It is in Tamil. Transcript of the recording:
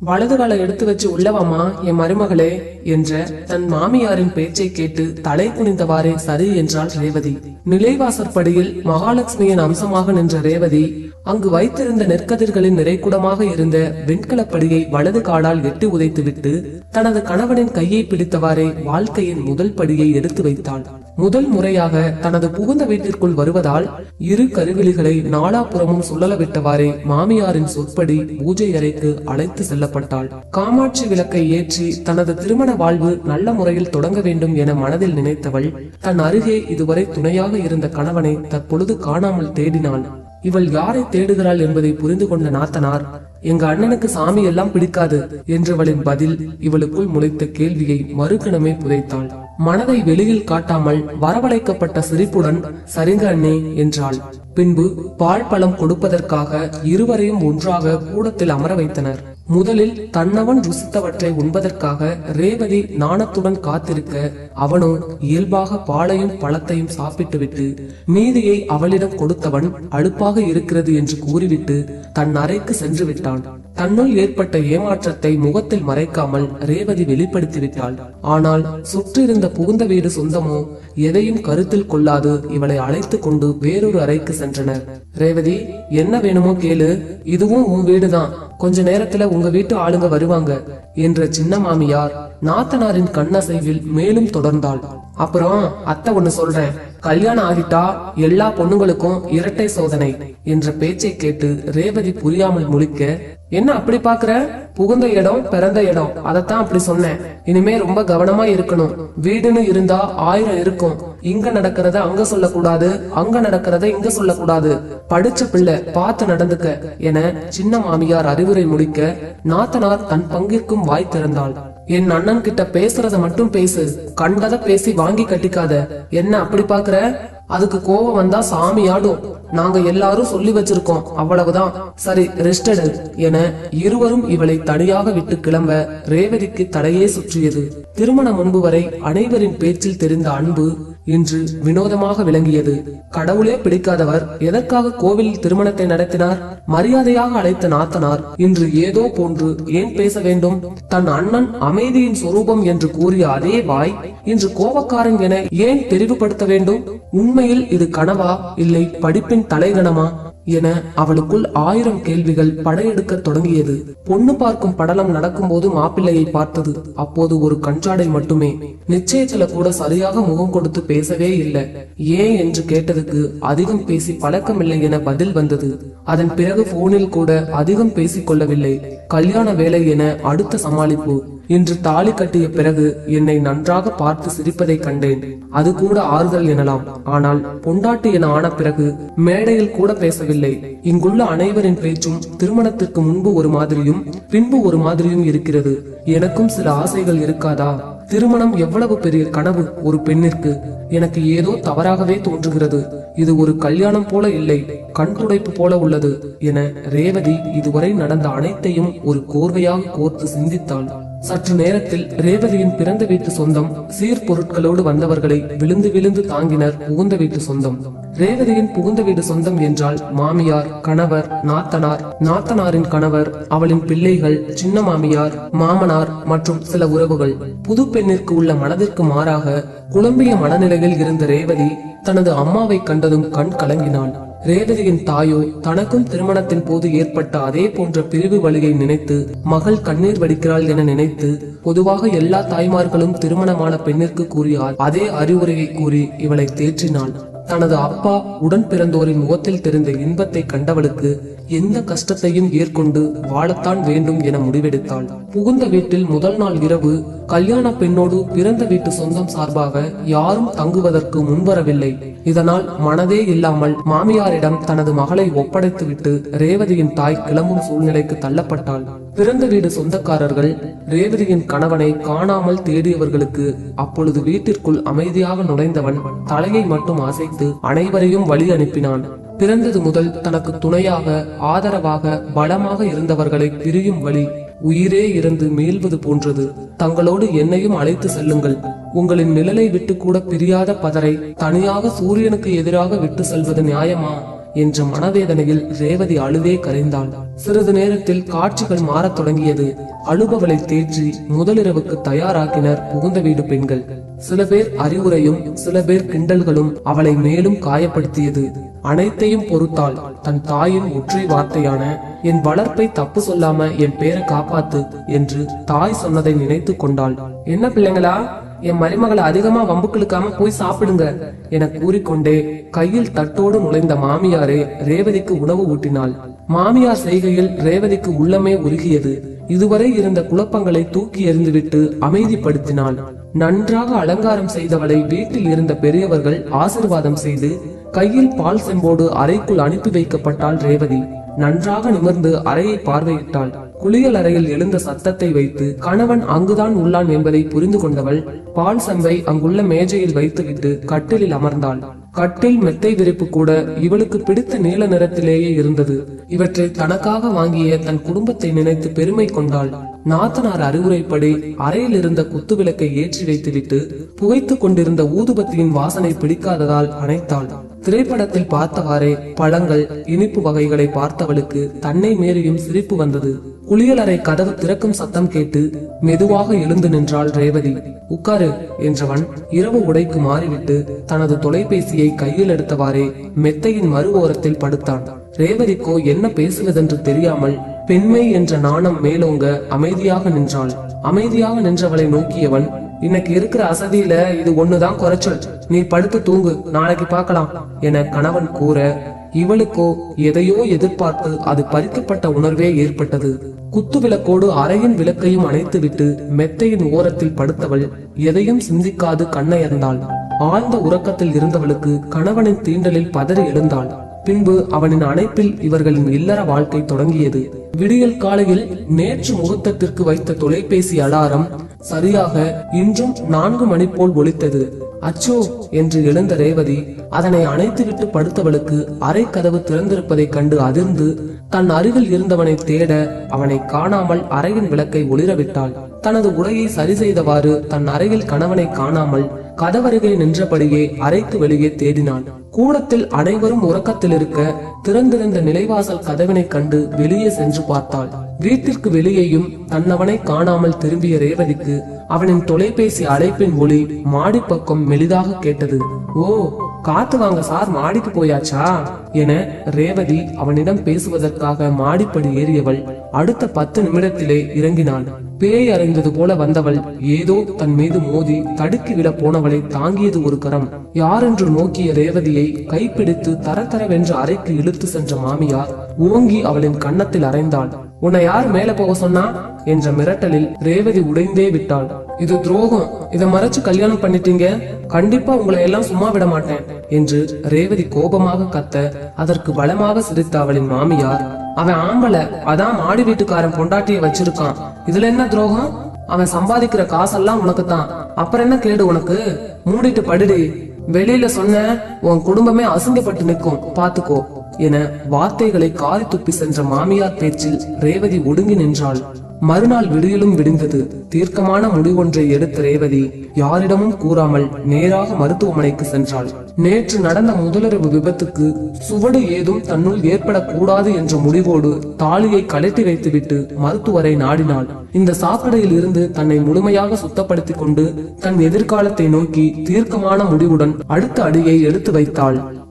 வலது காலை எடுத்து வச்சு உள்ளவாமா என் மருமகளே? என்ற தன் மாமியாரின் பேச்சை கேட்டு தலை குனிந்தவாறே சரி என்றாள் ரேவதி. நிலைவாசற்படியில் மகாலட்சுமியின் அம்சமாக நின்ற ரேவதி அங்கு வைத்திருந்த நெற்கதிர்களின் நிறைக்குடமாக இருந்த வெண்கலப்படியை வலது காலால் எட்டி உதைத்துவிட்டு தனது கணவனின் கையை பிடித்தவாறே வாழ்க்கையின் முதல் படியை எடுத்து வைத்தாள். முதல் முறையாக தனது புகுந்த வீட்டிற்குள் வருவதால் இரு கருவிலிகளை நாலாபுறமும் சுழலவிட்டவாறே மாமியாரின் சொற்படி பூஜை அறைக்கு அழைத்து செல்லப்பட்டாள். காமாட்சி விளக்கை ஏற்றி தனது திருமண வாழ்வு நல்ல முறையில் தொடங்க வேண்டும் என மனதில் நினைத்தவள் தன் அருகே இதுவரை துணையாக இருந்த கணவனை தற்பொழுது காணாமல் தேடினாள். இவள் யாரை தேடுகிறாள் என்பதை புரிந்து கொண்ட நாத்தனார் எங்க அண்ணனுக்கு சாமி எல்லாம் பிடிக்காது என்றவளின் பதில் இவளுக்குள் முளைத்த கேள்வியை மறுகணமே புதைத்தாள். மனதை வெளியில் காட்டாமல் வரவழைக்கப்பட்ட சிரிப்புடன் சரிங்க அண்ணே என்றாள். பின்பு பால் பழம் கொடுப்பதற்காக இருவரையும் ஒன்றாக கூடத்தில் அமர வைத்தனர். முதலில் தன்னவன் ருசித்தவற்றை உண்பதற்காக ரேவதி நாணத்துடன் காத்திருக்க அவனோ இயல்பாக பாலையும் பழத்தையும் சாப்பிட்டுவிட்டு மீதியை அவளிடம் கொடுத்தவன் அழுப்பாக இருக்கிறது என்று கூறிவிட்டு தன் அறைக்கு சென்று விட்டான் தன்னுள் ஏற்பட்ட ஏமாற்றத்தை முகத்தில் மறைக்காமல் ரேவதி வெளிப்படுத்திவிட்டாள். ஆனால் சுற்றிருந்த புகுந்த வீடு சொந்தமோ எதையும் கருத்தில் கொள்ளாது இவளை அழைத்துக் கொண்டு வேறொரு அறைக்கு சென்றனர். ரேவதி என்ன வேணுமோ கேளு. இதுவும் உன் வீடுதான். கொஞ்ச நேரத்துல உங்க வீட்டு ஆளுங்க வருவாங்க என்ற சின்ன மாமியார் நாத்தனாரின் கண்ணசைவில் மேலும் தொடர்ந்தாள். அப்புறம் அத்தை ஒண்ணு சொல்றேன் கல்யாணம் ஆகிட்டா எல்லா பொண்ணுங்களுக்கும் இரட்டை சோதனை என்ற பேச்சை கேட்டு ரேவதி புரியாமல் முழிக்க என்ன அப்படி பாக்குற புகுந்த இடம் பிறந்த இடம். அதத்தான் அப்படி சொன்னேன். இனிமே ரொம்ப கவனமா இருக்கணும். வீடுன்னு இருந்தா ஆயிரம் இருக்கும். இங்க நடக்கிறத அங்க சொல்லக்கூடாது. அங்க நடக்கிறத இங்க சொல்லக்கூடாது. படிச்ச பிள்ளை பார்த்து நடந்துக்க. என சின்ன மாமியார் அறிவுரை முடிக்க நாத்தனார் தன் பங்கிற்கும் வாய் திறந்தாள். என் அண்ணன் கிட்ட பேசுறத மட்டும் பேசு. கண்டத பேசி வாங்கி கட்டிக்காத. என்ன அப்படி பாக்குற அதுக்கு கோவம் வந்தா சாமி ஆடும். நாங்க எல்லாரும் சொல்லி வச்சிருக்கோம். அவ்வளவுதான். சரி ரெஸ்ட் எடு என இருவரும் இவளை தனியாக விட்டு கிளம்ப ரேவதிக்கு தடையே சுற்றியது. திருமணம் முன்பு வரை அனைவரின் பேச்சில் தெரிந்த அன்பு இன்று வினோதமாக விளங்கியது. கடவுளே பிடிக்காதவர் எதற்காக கோவிலில் திருமணத்தை நடத்தினார்? மரியாதையாக அழைத்த நாத்தனார் இன்று ஏதோ போன்று ஏன் பேச வேண்டும்? தன் அண்ணன் அமைதியின் சொரூபம் என்று கூறிய அதே வாய் இன்று கோபக்காரன் என ஏன் தெரிவுபடுத்த வேண்டும்? உண்மையில் இது கனவா? இல்லை படிப்பின் தலைகணமா என அவளுக்குள் ஆயிரம் கேள்விகள் படையெடுக்க தொடங்கியது. பொண்ணு பார்க்கும் படலம் நடக்கும்போது மாப்பிள்ளையை பார்த்தது. அப்போது ஒரு கஞ்சாடை மட்டுமே. நிச்சயத்துல கூட சரியாக முகம் கொடுத்து பேசவே இல்லை. ஏன் என்று கேட்டதுக்கு அதிகம் பேசி பழக்கமில்லை என பதில் வந்தது. அதன் பிறகு போனில் கூட அதிகம் பேசிக் கொள்ளவில்லை. கல்யாண வேலை என அடுத்த சமாளிப்பு. இன்று தாலி கட்டிய பிறகு என்னை நன்றாக பார்த்து சிரிப்பதை கண்டேன். அது கூட ஆறுதல் எனலாம். ஆனால் பொண்டாட்டி என ஆன பிறகு மேடையில் கூட பேசவில்லை. இங்குள்ள அனைவரின் பேச்சும் திருமணத்திற்கு முன்பு ஒரு மாதிரியும் பின்பு ஒரு மாதிரியும் இருக்கிறது. எனக்கும் சில ஆசைகள் இருக்காதா? திருமணம் எவ்வளவு பெரிய கனவு ஒரு பெண்ணிற்கு? எனக்கு ஏதோ தவறாகவே தோன்றுகிறது. இது ஒரு கல்யாணம் போல இல்லை. கண் துடைப்பு போல உள்ளது. என ரேவதி இதுவரை நடந்த அனைத்தையும் ஒரு கோர்வையாக கோர்த்து சிந்தித்தாள். சற்று நேரத்தில் ரேவதியின் பிறந்த வீட்டு சொந்தம் சீர்பொருட்களோடு வந்தவர்களை விழுந்து விழுந்து தாங்கினர் புகுந்த வீட்டு சொந்தம். ரேவதியின் புகுந்த வீடு சொந்தம் என்றால் மாமியார் கணவர் நாத்தனார். நாத்தனாரின் கணவர் அவளின் பிள்ளைகள் சின்ன மாமியார் மாமனார் மற்றும் சில உறவுகள். புது பெண்ணிற்கு உள்ள மனதிற்கு மாறாக குழம்பிய மனநிலையில் இருந்த ரேவதி தனது அம்மாவை கண்டதும் கண் கலங்கினாள். ரேவதியின் தாயோ தனக்கும் திருமணத்தின் போது ஏற்பட்ட அதே போன்ற பிரிவு வழியை நினைத்து மகள் கண்ணீர் வடிக்கிறாள் என நினைத்து பொதுவாக எல்லா தாய்மார்களும் திருமணமான பெண்ணிற்கு கூறியால் அதே அறிவுரையை கூறி இவளை தேற்றினாள். தனது அப்பா உடன் பிறந்தோரின் முகத்தில் தெரிந்த இன்பத்தை கண்டவளுக்கு எந்த கஷ்டத்தையும் ஏற்கொண்டு வாழத்தான் வேண்டும் என முடிவெடுத்தாள். புகுந்த வீட்டில் முதல் நாள் இரவு கல்யாண பெண்ணோடு பிறந்த வீட்டு சொந்தம் சார்பாக யாரும் தங்குவதற்கு முன்வரவில்லை. இதனால் மனதே இல்லாமல் மாமியாரிடம் தனது மகளை ஒப்படைத்துவிட்டு ரேவதியின் தாய் கிளம்பும் சூழ்நிலைக்கு தள்ளப்பட்டாள். பிறந்த வீடு சொந்தக்காரர்கள் ரேவதியின் கணவனை காணாமல் தேடியவர்களுக்கு அப்பொழுது வீட்டிற்குள் அமைதியாக நுழைந்தவன் தலையை மட்டும் அசை அசைத்து அனைவரையும் வழி அனுப்பினான். பிறந்தது முதல் தனக்கு துணையாக ஆதரவாக பலமாக இருந்தவர்களை பிரியும் வழி உயிரே இருந்து மீள்வது போன்றது. தங்களோடு என்னையும் அழைத்து செல்லுங்கள். உங்களின் நிழலை விட்டு கூட பிரியாத பதரை தனியாக சூரியனுக்கு எதிராக விட்டு செல்வது நியாயமா? என்ற மனவேதனையில் ரேவதி அழுவே கரைந்தாள். சிறிது நேரத்தில் காட்சிகள் மாறத் தொடங்கியது. அழுபவளை தேற்றி முதலிரவுக்கு தயாராக்கினர் புகுந்த வீடு பெண்கள். சில பேர் அறிவுரையும் சில பேர் கிண்டல்களும் அவளை மேலும் காயப்படுத்தியது. அனைத்தையும் பொறுத்தாள் தன் தாயின் ஒற்றை வார்த்தையான என் வளர்ப்பை தப்பு சொல்லாம என் பேரை காப்பாத்து என்று தாய் சொன்னதை நினைத்து கொண்டாள். என்ன பிள்ளைங்களா? என் மருமகளை அதிகமா வம்புக்களுக்காம போய் சாப்பிடுங்க என கூறிக்கொண்டே கையில் தட்டோடு நுழைந்த மாமியாரே ரேவதிக்கு உணவு ஊட்டினாள். மாமியார் செய்கையில் ரேவதிக்கு உள்ளமே உருகியது. இதுவரை இருந்த குழப்பங்களை தூக்கி எறிந்துவிட்டு அமைதிப்படுத்தினாள். நன்றாக அலங்காரம் செய்தவளை வீட்டில் இருந்த பெரியவர்கள் ஆசிர்வாதம் செய்து கையில் பால் செம்போடு அறைக்குள் அனுப்பி வைக்கப்பட்டாள் ரேவதி. நன்றாக நிமிர்ந்து அறையை பார்வையிட்டாள். குளியல் அறையில் எழுந்த சத்தத்தை வைத்து கணவன் அங்குதான் உள்ளான் என்பதை புரிந்து கொண்டவள் பால் சம்பை அங்குள்ள மேஜையில் வைத்துவிட்டு கட்டிலில் அமர்ந்தாள். கட்டில் மெத்தை விரிப்பு கூட இவளுக்கு பிடித்த நீல நிறத்திலேயே இருந்தது. இவற்றை தனக்காக வாங்கிய தன் குடும்பத்தை நினைத்து பெருமை கொண்டாள். நாத்தனார் அறிவுரைப்படி அறையில் இருந்த குத்துவிளக்கை ஏற்றி வைத்துவிட்டு புகைத்துக் கொண்டிருந்த ஊதுபத்தியின் வாசனை பிடிக்காததால் அணைத்தாள். திரைப்படத்தில் பார்த்தவாறே பழங்கள் இனிப்பு வகைகளை பார்த்தவளுக்கு தன்னை மீறியும் சிரிப்பு வந்தது. குளியலறை கதவு திறக்கும் சத்தம் கேட்டு மெதுவாக எழுந்து நின்றாள் ரேவதி. உட்காரு என்றவன் இரவு உடைக்கு மாறிவிட்டு தனது தொலைபேசியை கையில் எடுத்தவாறே மெத்தையின் மறு ஓரத்தில் படுத்தான். ரேவதிக்கோ என்ன பேசுவதென்று தெரியாமல் பெண்மை என்ற நாணம் மேலோங்க அமைதியாக நின்றாள். அமைதியாக நின்றவளை நோக்கியவன் இன்னைக்கு இருக்கிற அசதியில இது ஒண்ணுதான் குறைச்சல். நீ படுத்து தூங்கு நாளைக்கு பார்க்கலாம் என கணவன் கூற இவளுக்கோ எதையோ எதிர்பார்த்து அது பறிக்கப்பட்ட உணர்வே ஏற்பட்டது. குத்து விளக்கோடு அறையின் விளக்கையும் அணைத்துவிட்டு மெத்தையின் ஓரத்தில் படுத்தவள் எதையும் சிந்திக்காது கண்ணயர்ந்தாள் ஆழ்ந்த உறக்கத்தில் இருந்தவளுக்கு கணவனின் தீண்டலில் பதறி எழுந்தாள். பின்பு அவனின் அணைப்பில் இவர்களின் இல்லற வாழ்க்கை தொடங்கியது. விடியல் காலையில் நேற்று முகூர்த்தத்திற்கு வைத்த தொலைபேசி அலாரம் சரியாக இன்றும் நான்கு மணி போல் ஒலித்தது. அச்சோ என்று எழுந்த ரேவதி அதனை அணைத்துவிட்டு படுத்தவளுக்கு அறை கதவு திறந்திருப்பதைக் கண்டு அதிர்ந்து தன் அருகில் இருந்தவனை தேட அவனை காணாமல் அறையின் விளக்கை ஒளிரவிட்டாள். தனது உடையை சரி செய்தவாறு தன் அறையில் கணவனை காணாமல் கதவருகே நின்றபடியே அறைக்கு வெளியே தேடினான் கூடத்தில் அனைவரும் உறக்கத்தில் இருக்க திறந்திருந்த நிலைவாசல் கதவினை கண்டு வெளியே சென்று பார்த்தாள். வீட்டிற்கு வெளியேயும் தன்னவனை காணாமல் திரும்பிய ரேவதிக்கு அவனின் தொலைபேசி அழைப்பின் ஒளி மாடிப்பக்கம் மெலிதாக கேட்டது. ஓ காத்து வாங்க சார் மாடிக்கு போயாச்சா? என ரேவதி அவனிடம் பேசுவதற்காக மாடிப்படி ஏறியவள் அடுத்த பத்து நிமிடத்திலே இறங்கினாள். பேய் அறைந்தது போல வந்தவள் ஏதோ தன் மீது மோதி தடுக்கி விட போனவளை தாங்கியது ஒரு கரம். யாரென்று நோக்கிய ரேவதியை கைப்பிடித்து தரதரவென்று அறைக்கு இழுத்து சென்ற மாமியார் ஓங்கி அவளின் கன்னத்தில் அறைந்தாள். உன்னை யார் மேல போக சொன்னா? என்ற மிரட்டலில் ரேவதி உடைந்தே விட்டாள். இது துரோகம். இதை மறைச்சு கல்யாணம் பண்ணிட்டீங்க? கண்டிப்பா உங்களை எல்லாம் சும்மா விட மாட்டேன் என்று ரேவதி கோபமாக கத்த அதற்கு பலமாக சிரித்த அவளின் மாமியார். அவன் ஆம்பளை அதான் மாடி வீட்டுக்காரன் பொண்டாட்டிய வச்சிருக்கான். இதுல என்ன துரோகம்? அவன் சம்பாதிக்கிற காசெல்லாம் உனக்கு தான் அப்புறம் என்ன கேடு உனக்கு? மூடிட்டு படுடி. வெளியில சொன்ன உன் குடும்பமே அசிங்கப்பட்டு நிற்கும் பாத்துக்கோ என வார்த்தைகளை காரி துப்பி சென்ற மாமியார் பேச்சில் ரேவதி ஒடுங்கி நின்றாள். மறுநாள் விடியலும் விடிந்தது. தீர்க்கமான முடிவொன்றை எடுத்த ரேவதி யாரிடமும் கூறாமல் நேராக மருத்துவமனைக்கு சென்றாள். நேற்று நடந்த முதலிரவு விபத்துக்கு சுவடு ஏதும் தன்னுள் ஏற்படக்கூடாது என்ற முடிவோடு தாலியை கழட்டி வைத்துவிட்டு மருத்துவரை நாடினாள். இந்த சாக்கடையில் இருந்து தன்னை முழுமையாக சுத்தப்படுத்திக் கொண்டு தன் எதிர்காலத்தை நோக்கி தீர்க்கமான முடிவுடன் அடுத்த அடியை எடுத்து வைத்தாள்.